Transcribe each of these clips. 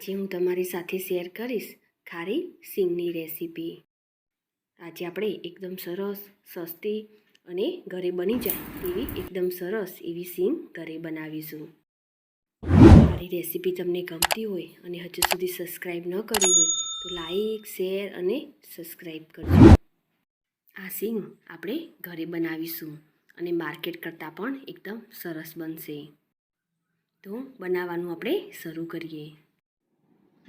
આજે હું તમારી સાથે શેર કરીશ ખારી સિંગની રેસીપી. આજે આપણે એકદમ સરસ, સસ્તી અને ઘરે બની જાય એવી એકદમ સરસ એવી સિંગ ઘરે બનાવીશું. મારી રેસીપી તમને ગમતી હોય અને હજુ સુધી સબસ્ક્રાઈબ ન કરી હોય તો લાઈક, શેર અને સબસ્ક્રાઈબ કરજો. આ સિંગ આપણે ઘરે બનાવીશું અને માર્કેટ કરતાં પણ એકદમ સરસ બનશે. તો બનાવવાનું આપણે શરૂ કરીએ.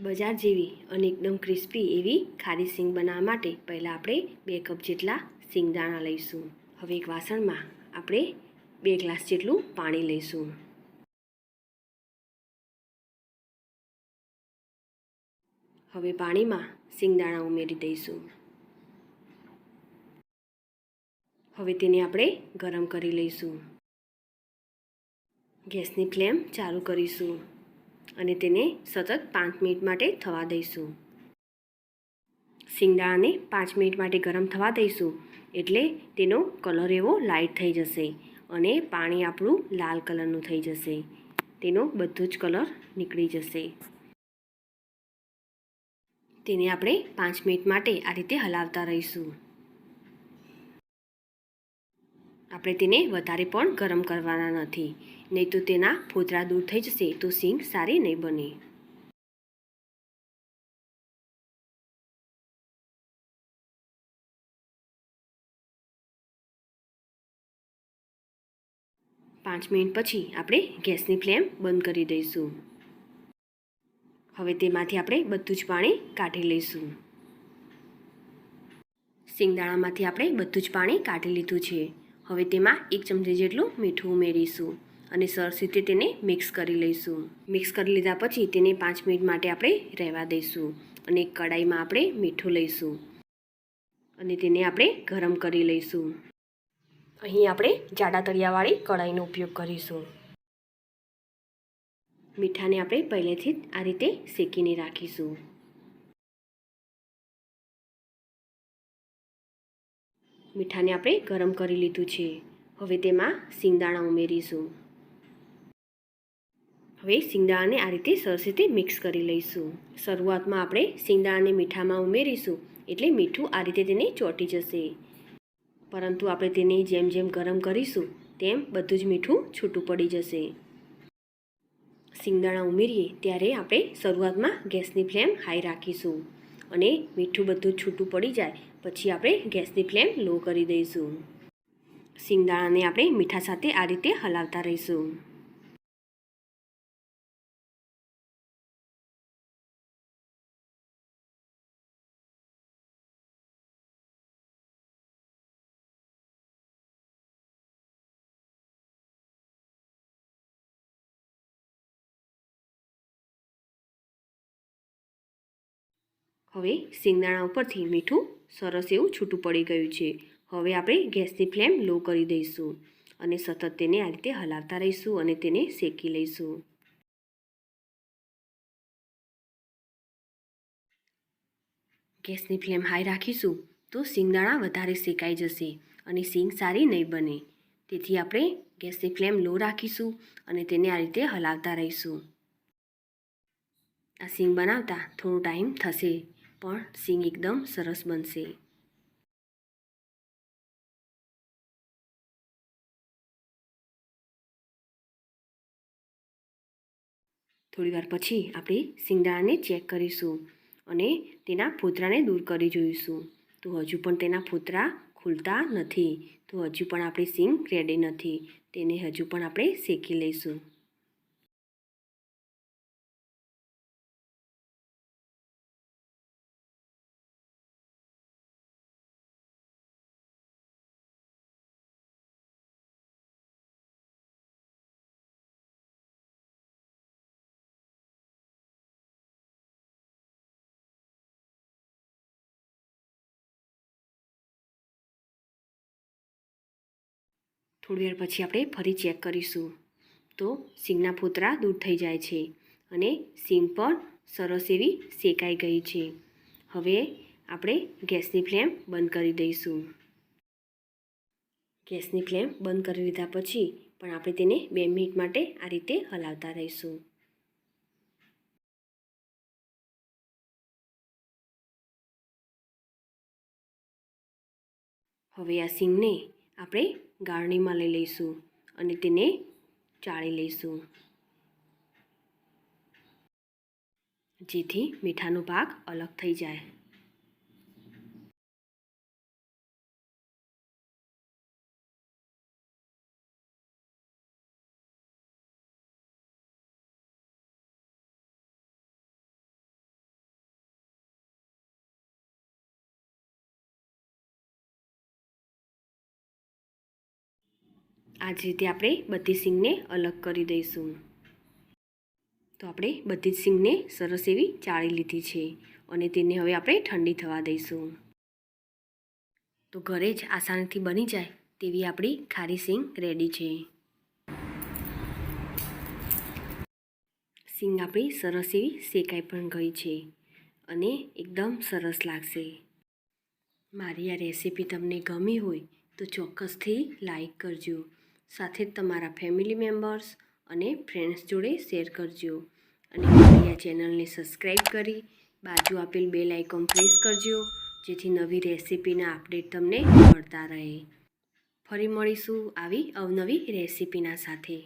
બજાર જેવી અને એકદમ ક્રિસ્પી એવી ખારી સિંગ બનાવવા માટે પહેલાં આપણે બે કપ જેટલા સિંગદાણા લઈશું. હવે એક વાસણમાં આપણે બે ગ્લાસ જેટલું પાણી લઈશું. હવે પાણીમાં સિંગદાણા ઉમેરી દઈશું. હવે તેને આપણે ગરમ કરી લઈશું. ગેસની ફ્લેમ ચાલુ કરીશું. અને તેને સતત પાંચ મિનિટ માટે થવા દઈશું. સિંગદાણાને પાંચ મિનિટ માટે ગરમ થવા દઈશું, એટલે તેનો કલર એવો લાઇટ થઈ જશે અને પાણી આપણું લાલ કલરનું થઈ જશે. તેનો બધો જ કલર નીકળી જશે. તેને આપણે પાંચ મિનિટ માટે આ રીતે હલાવતા રહીશું. આપણે તેને વધારે પણ ગરમ કરવાના નથી. નહીં તો તેના ફોતરા દૂર થઈ જશે તો સિંગ સારી નહીં બને. પાંચ મિનિટ પછી આપણે ગેસની ફ્લેમ બંધ કરી દઈશું. હવે તેમાંથી આપણે બધું જ પાણી કાઢી લઈશું. સિંગદાણામાંથી આપણે બધું જ પાણી કાઢી લીધું છે. હવે તેમાં એક ચમચી જેટલું મીઠું ઉમેરીશું. અને સરસ રીતે તેને મિક્સ કરી લઈશું. મિક્સ કરી લીધા પછી તેને પાંચ મિનિટ માટે આપણે રહેવા દઈશું અને કડાઈમાં આપણે મીઠું લઈશું અને તેને આપણે ગરમ કરી લઈશું. અહીં આપણે જાડા તળિયાવાળી કડાઈનો ઉપયોગ કરીશું. મીઠાને આપણે પહેલેથી જ આ રીતે શેકીને રાખીશું. મીઠાને આપણે ગરમ કરી લીધું છે. હવે તેમાં સિંગદાણા ઉમેરીશું. હવે સિંગદાણાને આ રીતે સરસ રીતે મિક્સ કરી લઈશું. શરૂઆતમાં આપણે સિંગદાણાને મીઠામાં ઉમેરીશું, એટલે મીઠું આ રીતે તેને ચોંટી જશે. પરંતુ આપણે તેને જેમ જેમ ગરમ કરીશું, તેમ બધું જ મીઠું છૂટું પડી જશે. સિંગદાણા ઉમેરીએ ત્યારે આપણે શરૂઆતમાં ગેસની ફ્લેમ હાઈ રાખીશું અને મીઠું બધું છૂટું પડી જાય, પછી આપણે ગેસની ફ્લેમ લો કરી દઈશું. સિંગદાણાને આપણે મીઠા સાથે આ રીતે હલાવતા રહીશું. હવે સિંગદાણા ઉપરથી મીઠું સરસ એવું છૂટું પડી ગયું છે. હવે આપણે ગેસની ફ્લેમ લો કરી દઈશું અને સતત તેને આ રીતે હલાવતા રહીશું અને તેને શેકી લઈશું. ગેસની ફ્લેમ હાઈ રાખીશું તો સિંગદાણા વધારે શેકાઈ જશે અને સિંગ સારી નહીં બને. તેથી આપણે ગેસની ફ્લેમ લો રાખીશું અને તેને આ રીતે હલાવતા રહીશું. આ સિંગ બનાવતા થોડો ટાઈમ થશે. પણ સિંગ એકદમ સરસ બનશે. થોડી વાર પછી આપણે સિંગદાણાને ચેક કરીશું અને તેના ફોતરાને દૂર કરી જોઈશું. તો હજુ પણ તેના ફોતરા ખુલતા નથી. તો હજુ પણ આપણી સિંગ રેડી નથી. તેને હજુ પણ આપણે શેકી લઈશું. થોડી વાર પછી આપણે ફરી ચેક કરીશું. તો સિંગના ફોતરા દૂર થઈ જાય છે અને સિંગ પણ સરસ એવી શેકાઈ ગઈ છે. હવે આપણે ગેસની ફ્લેમ બંધ કરી દઈશું. ગેસની ફ્લેમ બંધ કરી દીધા પછી પણ આપણે તેને બે મિનિટ માટે આ રીતે હલાવતા રહીશું. હવે આ સિંગને આપણે ગાળણીમાં લઈ લઈશું અને તેને ચાળી લઈશું. જેથી મીઠાનો ભાગ અલગ થઈ જાય. આ જ રીતે આપણે બધી સિંગને અલગ કરી દઈશું. તો આપણે બધી જ સિંગને સરસ એવી ચાળી લીધી છે અને તેને હવે આપણે ઠંડી થવા દઈશું. તો ઘરે જ આસાનીથી બની જાય તેવી આપણી ખારી સિંગ રેડી છે. સિંગ આપણી સરસ એવી શેકાઈ પણ ગઈ છે અને એકદમ સરસ લાગશે. મારી આ રેસીપી તમને ગમી હોય તો ચોક્કસથી લાઈક કરજો સાથે તમારા ફેમિલી મેમ્બર્સ અને ફ્રેન્ડ્સ જોડે શેર કરજો. અને આ ચેનલને સબસ્ક્રાઈબ કરી બાજુ આપેલ બેલ આઇકોન પ્રેસ કરજો, જેથી નવી રેસીપીના અપડેટ તમને મળતા રહે. ફરી મળીશું આવી અવનવી રેસીપીના સાથે.